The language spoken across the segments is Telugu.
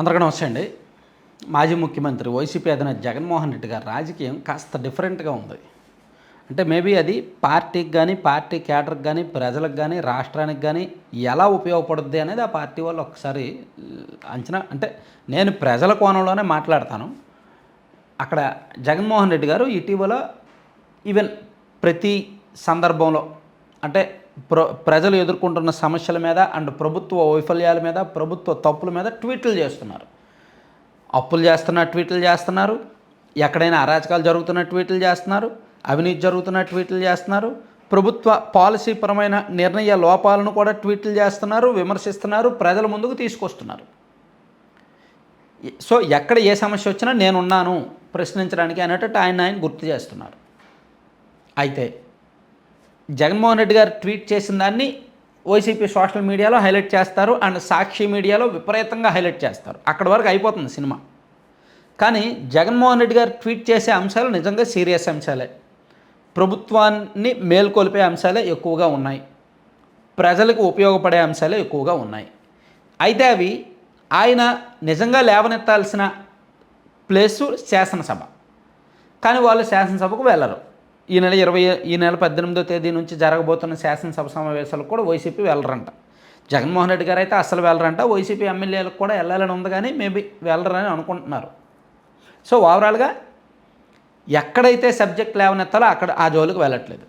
అందరికీ నమస్తే అండి. మాజీ ముఖ్యమంత్రి వైసీపీ అధినేత జగన్మోహన్ రెడ్డి గారి రాజకీయం కాస్త డిఫరెంట్గా ఉంది. అంటే మేబీ అది పార్టీకి కానీ పార్టీ క్యాడర్కి కానీ ప్రజలకు కానీ రాష్ట్రానికి కానీ ఎలా ఉపయోగపడుద్ది అనేది ఆ పార్టీ వాళ్ళు ఒకసారి అంచనా అంటే నేను ప్రజల కోణంలోనే మాట్లాడతాను. అక్కడ జగన్మోహన్ రెడ్డి గారు ఇటీవల ఈవెన్ ప్రతి సందర్భంలో అంటే ప్ర ప్రజలు ఎదుర్కొంటున్న సమస్యల మీద అండ్ ప్రభుత్వ వైఫల్యాల మీద ప్రభుత్వ తప్పుల మీద ట్వీట్లు చేస్తున్నారు. అప్పులు చేస్తున్న ట్వీట్లు చేస్తున్నారు. ఎక్కడైనా అరాచకాలు జరుగుతున్న ట్వీట్లు చేస్తున్నారు. అవినీతి జరుగుతున్న ట్వీట్లు చేస్తున్నారు. ప్రభుత్వ పాలసీ పరమైన నిర్ణయ లోపాలను కూడా ట్వీట్లు చేస్తున్నారు విమర్శిస్తున్నారు ప్రజల ముందుకు తీసుకొస్తున్నారు. సో ఎక్కడ ఏ సమస్య వచ్చినా నేనున్నాను ప్రశ్నించడానికి అనేటట్టు ఆయన ఆయన గుర్తు చేస్తున్నారు. అయితే జగన్మోహన్ రెడ్డి గారు ట్వీట్ చేసిన దాన్ని వైసీపీ సోషల్ మీడియాలో హైలైట్ చేస్తారు అండ్ సాక్షి మీడియాలో విపరీతంగా హైలైట్ చేస్తారు. అక్కడ వరకు అయిపోతుంది సినిమా. కానీ జగన్మోహన్ రెడ్డి గారు ట్వీట్ చేసే అంశాలు నిజంగా సీరియస్ అంశాలే. ప్రభుత్వాన్ని మేల్కొల్పే అంశాలే ఎక్కువగా ఉన్నాయి. ప్రజలకు ఉపయోగపడే అంశాలే ఎక్కువగా ఉన్నాయి. అయితే అవి ఆయన నిజంగా లేవనెత్తాల్సిన ప్లేసు శాసనసభ. కానీ వాళ్ళు శాసనసభకు వెళ్ళరు. ఈ నెల ఇరవై ఈ నెల పద్దెనిమిదో తేదీ నుంచి జరగబోతున్న శాసనసభ సమావేశాలకు కూడా వైసీపీ వెళ్ళరంట. జగన్మోహన్ రెడ్డి గారు అయితే అసలు వెళ్ళరంట. వైసీపీ ఎమ్మెల్యేలకు కూడా వెళ్ళాలని ఉంది కానీ మేబీ వెళ్ళరని అనుకుంటున్నారు. సో ఓవరాల్గా ఎక్కడైతే సబ్జెక్ట్ లేవనెత్తాలో అక్కడ ఆ జోలికి వెళ్ళట్లేదు.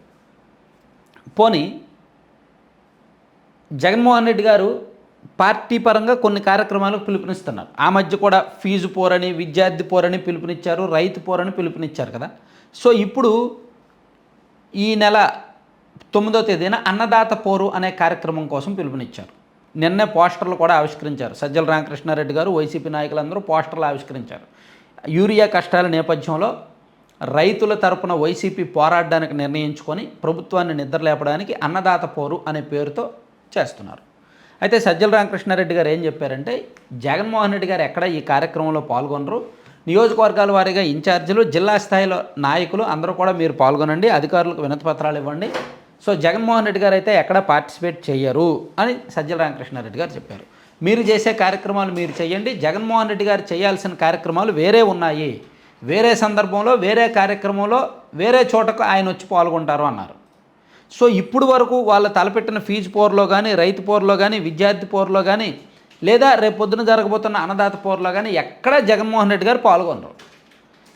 పోనీ జగన్మోహన్ రెడ్డి గారు పార్టీ పరంగా కొన్ని కార్యక్రమాలకు పిలుపునిస్తున్నారు. ఆ మధ్య కూడా ఫీజు పోరని విద్యార్థి పోరని పిలుపునిచ్చారు రైతు పోరని పిలుపునిచ్చారు కదా. సో ఇప్పుడు ఈ నెల తొమ్మిదో తేదీన అన్నదాత పోరు అనే కార్యక్రమం కోసం పిలుపునిచ్చారు. నిన్నే పోస్టర్లు కూడా ఆవిష్కరించారు. సజ్జల రామకృష్ణారెడ్డి గారు వైసీపీ నాయకులందరూ పోస్టర్లు ఆవిష్కరించారు. యూరియా కష్టాల నేపథ్యంలో రైతుల తరపున వైసీపీ పోరాడడానికి నిర్ణయించుకొని ప్రభుత్వాన్ని నిద్రలేపడానికి అన్నదాత పోరు అనే పేరుతో చేస్తున్నారు. అయితే సజ్జల రామకృష్ణారెడ్డి గారు ఏం చెప్పారంటే జగన్మోహన్ రెడ్డి గారు ఎక్కడ ఈ కార్యక్రమంలో పాల్గొనరు? నియోజకవర్గాల వారీగా ఇన్ఛార్జీలు జిల్లా స్థాయిలో నాయకులు అందరూ కూడా మీరు పాల్గొనండి అధికారులకు వినతిపత్రాలు ఇవ్వండి. సో జగన్మోహన్ రెడ్డి గారు అయితే ఎక్కడ పార్టిసిపేట్ చేయరు అని సజ్జల రామకృష్ణారెడ్డి గారు చెప్పారు. మీరు చేసే కార్యక్రమాలు మీరు చేయండి జగన్మోహన్ రెడ్డి గారు చేయాల్సిన కార్యక్రమాలు వేరే ఉన్నాయి. వేరే సందర్భంలో వేరే కార్యక్రమంలో వేరే చోటకు ఆయన వచ్చి పాల్గొంటారు అన్నారు. సో ఇప్పుడు వరకు వాళ్ళ తలపెట్టిన ఫీజు పోర్లో కానీ రైతు పోర్లో కానీ విద్యార్థి పోర్లో కానీ లేదా రేపు పొద్దున జరగబోతున్న అన్నదాత పోరులో కానీ ఎక్కడ జగన్మోహన్ రెడ్డి గారు పాల్గొనరు.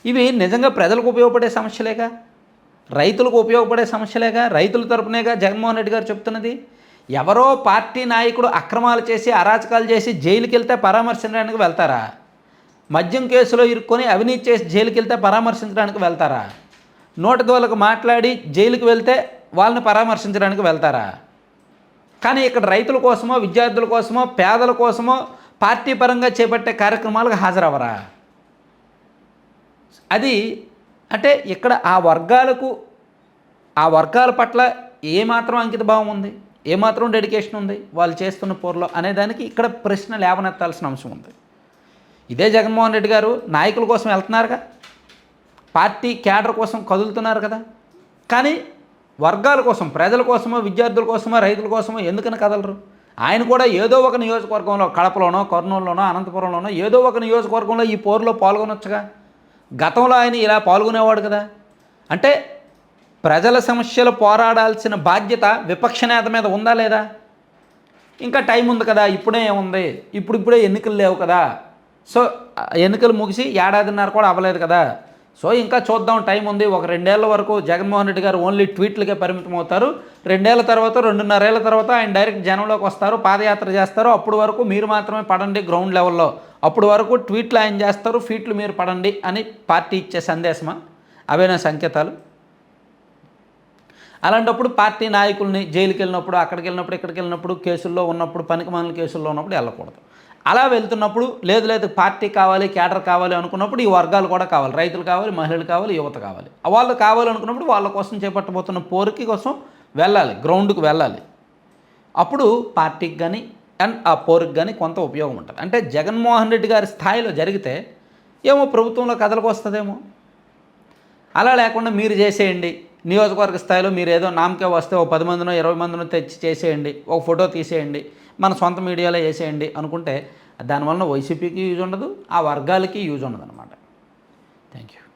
ఇవి నిజంగా ప్రజలకు ఉపయోగపడే సమస్యలేగా? రైతులకు ఉపయోగపడే సమస్యలేగా? రైతుల తరపునేగా జగన్మోహన్ రెడ్డి గారు చెప్తున్నది? ఎవరో పార్టీ నాయకుడు అక్రమాలు చేసి అరాచకాలు చేసి జైలుకి వెళ్తే పరామర్శించడానికి వెళ్తారా? మద్యం కేసులో ఇరుక్కొని అవినీతి చేసి జైలుకి వెళ్తే పరామర్శించడానికి వెళ్తారా? నోటి వాళ్ళకు మాట్లాడి జైలుకి వెళ్తే వాళ్ళని పరామర్శించడానికి వెళ్తారా? కానీ ఇక్కడ రైతుల కోసమో విద్యార్థుల కోసమో పేదల కోసమో పార్టీ పరంగా చేపట్టే కార్యక్రమాలకు హాజరవరా అది అంటే ఇక్కడ ఆ వర్గాలకు ఆ వర్గాల పట్ల ఏమాత్రం అంకిత భావం ఉంది? ఏమాత్రం డెడికేషన్ ఉంది? వాళ్ళు చేస్తున్న పోర్లో అనేదానికి ఇక్కడ ప్రశ్న లేవనెత్తాల్సిన అంశం ఉంది. ఇదే జగన్మోహన్ రెడ్డి గారు నాయకుల కోసం వెళ్తున్నారుగా. పార్టీ క్యాడర్ కోసం కదులుతున్నారు కదా. కానీ వర్గాల కోసం ప్రజల కోసమో విద్యార్థుల కోసమో రైతుల కోసమో ఎందుకని కదలరు? ఆయన కూడా ఏదో ఒక నియోజకవర్గంలో కడపలోనో కర్నూలులోనో అనంతపురంలోనో ఏదో ఒక నియోజకవర్గంలో ఈ పోరులో పాల్గొనొచ్చుగా? గతంలో ఆయన ఇలా పాల్గొనేవాడు కదా? అంటే ప్రజల సమస్యలు పోరాడాల్సిన బాధ్యత విపక్ష నేత మీద ఉందా లేదా? ఇంకా టైం ఉంది కదా ఇప్పుడే ఏముంది? ఇప్పుడిప్పుడే ఎన్నికలు లేవు కదా. సో ఎన్నికలు ముగిసి ఏడాదిన్నర కూడా అవ్వలేదు కదా. సో ఇంకా చూద్దాం టైం ఉంది. ఒక రెండేళ్ళ వరకు జగన్మోహన్ రెడ్డి గారు ఓన్లీ ట్వీట్లకే పరిమితం అవుతారు రెండేళ్ళ తర్వాత రెండున్నరేళ్ళ తర్వాత ఆయన డైరెక్ట్ జనంలోకి వస్తారు పాదయాత్ర చేస్తారు. అప్పుడు వరకు మీరు మాత్రమే పడండి గ్రౌండ్ లెవెల్లో. అప్పుడు వరకు ట్వీట్లు ఆయన చేస్తారు ఫీట్లు మీరు పడండి అని పార్టీ ఇచ్చే సందేశమా? అవేనా సంకేతాలు? అలాంటప్పుడు పార్టీ నాయకుల్ని జైలుకి వెళ్ళినప్పుడు అక్కడికి వెళ్ళినప్పుడు ఇక్కడికి వెళ్ళినప్పుడు కేసుల్లో ఉన్నప్పుడు పనికిమాలిన కేసుల్లో ఉన్నప్పుడు వెళ్ళకూడదు. అలా వెళ్తున్నప్పుడు లేదు లేదు పార్టీ కావాలి క్యాడర్ కావాలి అనుకున్నప్పుడు ఈ వర్గాలు కూడా కావాలి. రైతులు కావాలి మహిళలు కావాలి యువత కావాలి. వాళ్ళు కావాలి అనుకున్నప్పుడు వాళ్ళ కోసం చేపట్టబోతున్న పోరుకి కోసం వెళ్ళాలి గ్రౌండ్కి వెళ్ళాలి. అప్పుడు పార్టీకి కానీ అండ్ ఆ పోరుకి కానీ కొంత ఉపయోగం ఉంటుంది. అంటే జగన్మోహన్ రెడ్డి గారి స్థాయిలో జరిగితే ఏమో ప్రభుత్వంలో కథలకు వస్తుందేమో. అలా లేకుండా మీరు చేసేయండి నియోజకవర్గ స్థాయిలో మీరు ఏదో నామకే వస్తే ఓ పది మందినో ఇరవై మందినో తెచ్చి చేసేయండి ఒక ఫోటో తీసేయండి మన సొంత మీడియాలో వేసేయండి అనుకుంటే దానివల్ల వైసీపీకి యూజ్ ఉండదు ఆ వర్గాలకి యూజ్ ఉండదు అనమాట థ్యాంక్ యూ